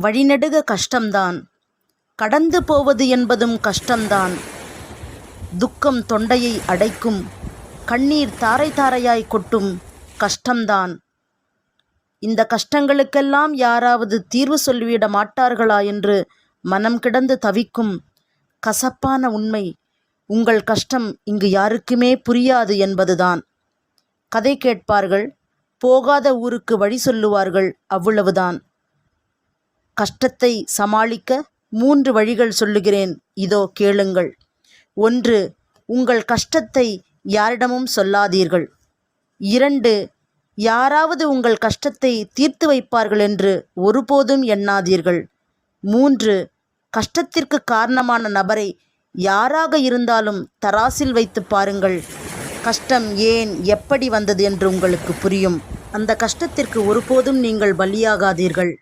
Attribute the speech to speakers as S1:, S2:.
S1: வழிநெடுக கஷ்டம்தான். கடந்து போவது என்பதும் கஷ்டம்தான். துக்கம் தொண்டையை அடைக்கும். கண்ணீர் தாரை தாரையாய் கொட்டும் கஷ்டம்தான். இந்த கஷ்டங்களுக்கெல்லாம் யாராவது தீர்வு சொல்லிவிட மாட்டார்களா என்று மனம் கிடந்து தவிக்கும் கசப்பான உண்மை. உங்கள் கஷ்டம் இங்கு யாருக்குமே புரியாது என்பதுதான். கதை கேட்பார்கள் போகாத ஊருக்கு வழி சொல்லுவார்கள் அவ்வளவுதான். கஷ்டத்தை சமாளிக்க மூன்று வழிகள் சொல்லுகிறேன். இதோ கேளுங்கள். ஒன்று உங்கள் கஷ்டத்தை யாரிடமும் சொல்லாதீர்கள். இரண்டு யாராவது உங்கள் கஷ்டத்தை தீர்த்து வைப்பார்கள் என்று ஒருபோதும் எண்ணாதீர்கள். மூன்று கஷ்டத்திற்கு காரணமான நபரை யாராக இருந்தாலும் தராசில் வைத்து பாருங்கள். கஷ்டம் ஏன் எப்படி வந்தது என்று உங்களுக்கு புரியும். அந்த கஷ்டத்திற்கு ஒருபோதும் நீங்கள் பலியாகாதீர்கள்.